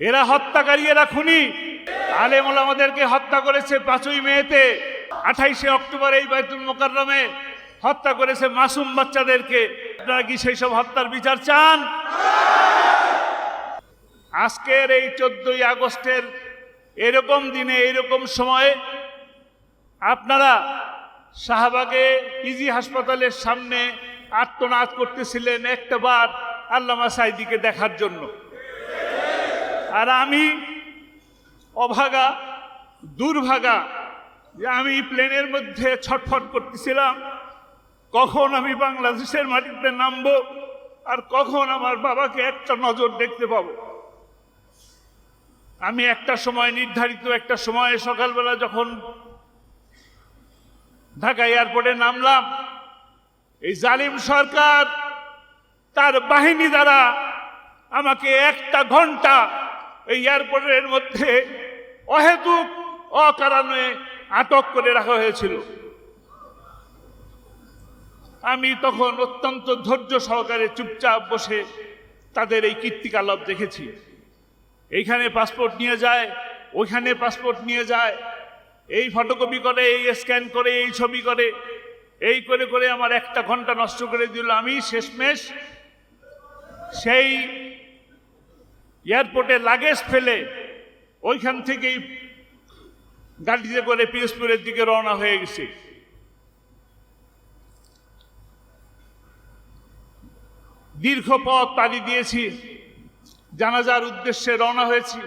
এরা হত্যাকারী, এরা খুনি। আলেম আমাদেরকে হত্যা করেছে পাঁচই মেতে। আঠাইশে অক্টোবর এই বাইতুল মোকাররমে হত্যা করেছে মাসুম বাচ্চাদেরকে। আপনারা কি সেই সব হত্যার বিচার চান? আজকের এই চোদ্দই আগস্টের এরকম দিনে, এরকম সময়ে আপনারা শাহবাগে ইজি হাসপাতালের সামনে আত্মনাদ করতেছিলেন একটা বার আল্লামা সাইদিকে দেখার জন্য। আর আমি অভাগা, দুর্ভাগা যে আমি প্লেনের মধ্যে ছটফট করতেছিলাম। কখন আমি বাংলাদেশের মাটিতে নামবো আর কখন আমার বাবাকে একটা নজর দেখতে পাবো? আমি একটা সময় নির্ধারিত একটা সময়ে সকালবেলা যখন ঢাকা এয়ারপোর্টে নামলাম, এই জালিম সরকার তার বাহিনী দ্বারা আমাকে একটা ঘণ্টা এই এয়ারপোর্টের মধ্যে অহেতুক, অকারণে আটক করে রাখা হয়েছিল। আমি তখন অত্যন্ত ধৈর্য সহকারে চুপচাপ বসে তাদের এই কীর্তিকালপ দেখেছি। এইখানে পাসপোর্ট নিয়ে যায়, ওইখানে পাসপোর্ট নিয়ে যায়, এই ফটোকপি করে, এই স্ক্যান করে, এই ছবি করে, এই করে করে আমার একটা ঘণ্টা নষ্ট করে দিল। আমি শেষমেশ সেই এয়ারপোর্টে লাগেজ ফেলে ওইখান থেকেই গাড়িতে করে পিরোজপুরের দিকে রওনা হয়ে গেছে। দীর্ঘ পথ পাড়ি দিয়েছি, জানাজার উদ্দেশ্যে রওনা হয়েছি।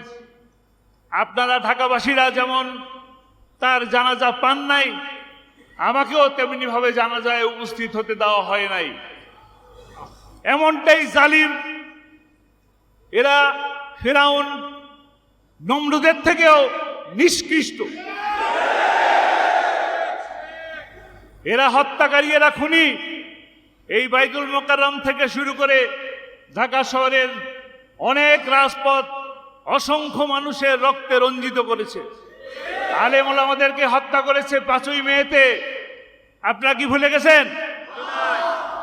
আপনারা ঢাকাবাসীরা যেমন তার জানাজা পান নাই, আমাকেও তেমনিভাবে জানাজায় উপস্থিত হতে দেওয়া হয় নাই। এমনটাই জালিম, এরা ফেরাউন নমরুদের থেকেও নিষ্কৃষ্ট। এরা হত্যাকারী, এরা খুনি। এই বাইতুল মোকাররম থেকে শুরু করে ঢাকা শহরের অনেক রাজপথ অসংখ্য মানুষের রক্তে রঞ্জিত করেছে। আলেম আমাদেরকে হত্যা করেছে পাঁচই মেতে। আপনারা কি ভুলে গেছেন?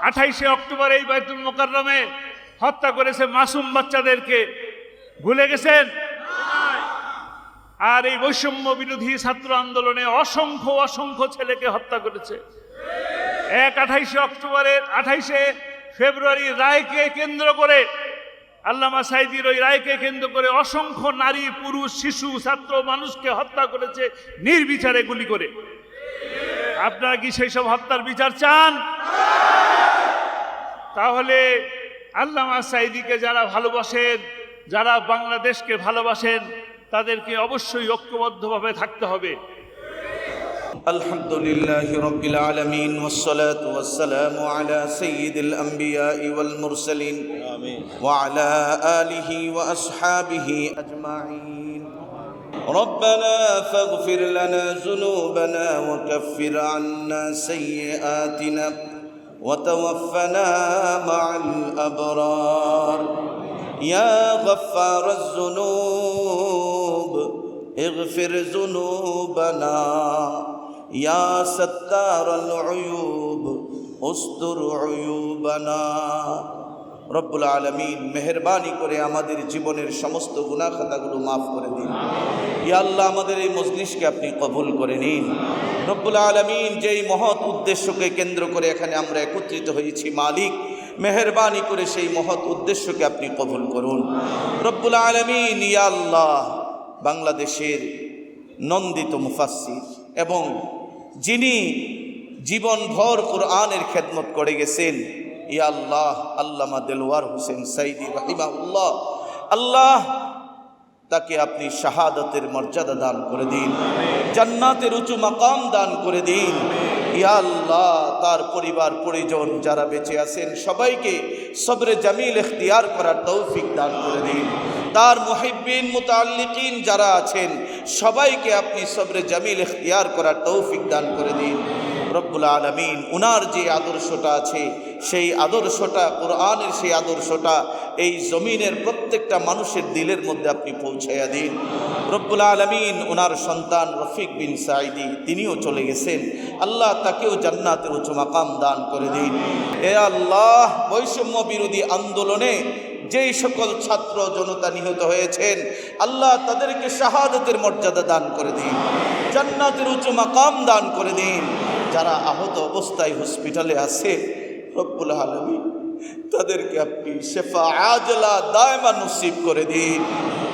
আঠাইশে অক্টোবর এই বাইতুল মোকাররমে হত্যা করেছে মাসুম বাচ্চাদেরকে। ভুলে গেছেন? আর এই বৈষম্য বিরোধী ছাত্র আন্দোলনে অসংখ্য অসংখ্য ছেলেকে হত্যা করেছে। এক আঠাইশে অক্টোবরের আঠাইশে ফেব্রুয়ারি রায়কে কেন্দ্র করে, আল্লামা সাইদির ওই রায়কে কেন্দ্র করে অসংখ্য নারী, পুরুষ, শিশু, ছাত্র মানুষকে হত্যা করেছে নির্বিচারে গুলি করে। আপনারা কি সেই সব হত্যার বিচার চান? তাহলে আল্লামা সাইদিকে যারা ভালোবাসেন যারা বাংলাদেশকে ভালোবাসেন তাদেরকে অবশ্যই ঐক্যবদ্ধভাবে থাকতে হবে الحمد لله رب العالمين والصلاة والسلام على سيد الأنبياء والمرسلين آمين وعلى آله وأصحابه أجمعين ربنا فاغفر لنا ذنوبنا وكفر عنا سيئاتنا وتوفنا مع الأبرار يا غفار الذنوب اغفر ذنوبنا يا ستار العيوب استر عيوبنا রব্বুল আলমিন মেহরবানি করে আমাদের জীবনের সমস্ত গুনাহ খাতাগুলো মাফ করে দিন ইয়া আল্লাহ আমাদের এই মজলিসকে আপনি কবুল করে নিন রব্বুল আলমিন যেই মহৎ উদ্দেশ্যকে কেন্দ্র করে এখানে আমরা একত্রিত হয়েছি মালিক মেহরবানি করে সেই মহৎ উদ্দেশ্যকে আপনি কবুল করুন। রব্বুল আলমিন, ইয়া আল্লাহ, বাংলাদেশের নন্দিত মুফাসির এবং যিনি জীবনভর কোরআনের খেদমত করে গেছেন, ইয়া আল্লাহ, আল্লামা দেলওয়ার হোসেন সাইদি রাহিমাউল্লাহ আল্লাহ তাকে আপনি শাহাদতের মর্যাদা দান করে দিন, জান্নাতের উঁচু মাকাম দান করে দিন। ইয়া আল্লাহ, তার পরিবার, পরিজন যারা বেঁচে আছেন, সবাইকে সবরে জামিল এখতিয়ার করার তৌফিক দান করে দিন। তার মুহিব্বিন মুতাল্লিকিন যারা আছেন, সবাইকে আপনি সবরে জামিল এখতিয়ার করার তৌফিক দান করে দিন। রব্বুল আলমিন, উনার যে আদর্শটা আছে সেই আদর্শটা, কোরআনের সেই আদর্শটা এই জমিনের প্রত্যেকটা মানুষের দিলের মধ্যে আপনি পৌঁছাইয়া দিন। রব্বুল আলমিন ওনার সন্তান রফিক বিন সাইদি তিনিও চলে গেছেন। আল্লাহ তাকেও জান্নাতের উঁচু মাকাম দান করে দিন। এ আল্লাহ বৈষম্য বিরোধী আন্দোলনে যেই সকল ছাত্র জনতা নিহত হয়েছেন, আল্লাহ তাদেরকে শাহাদতের মর্যাদা দান করে দিন, জান্নাতের উচ্চ মাকাম দান করে দিন। যারা আহত অবস্থায় হসপিটালে আছে রব্বুল আলমী তাদেরকে আপনি শেফা আজলা দায়মা নসিব করে দিন।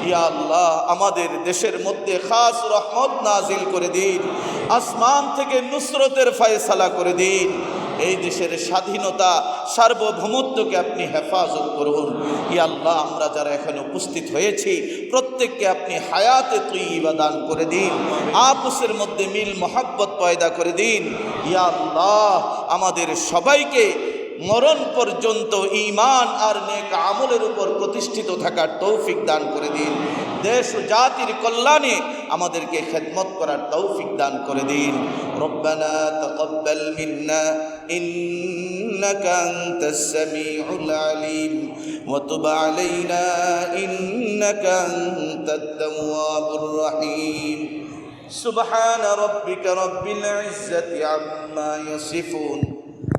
ইয়া আল্লাহ, আমাদের দেশের মধ্যে খাস রহমত নাজিল করে দিন। আসমান থেকে নুসরতের ফয়সালা করে দিন। এই দেশের স্বাধীনতা, সার্বভৌমত্বকে আপনি হেফাজত করুন। আল্লাহ, আমরা যারা এখানে উপস্থিত হয়েছি, প্রত্যেককে আপনি হায়াতে তৈবা দান করে দিন। আপুসের মধ্যে মিল, মোহাব্বত পয়দা করে দিন। ইয়া আল্লাহ, আমাদের সবাইকে মরণ পর্যন্ত ঈমান আর নেক আমলের উপর প্রতিষ্ঠিত থাকার তৌফিক দান করে দিন দেশ ও জাতির কল্যাণে আমাদেরকে খেদমত করার তৌফিক দান করে দিন রব্বানা তাকাব্বাল মিন্না إنك أنت السميع العليم وتب علينا إنك أنت التواب الرحيم سبحان ربك رب العزة عما يصفون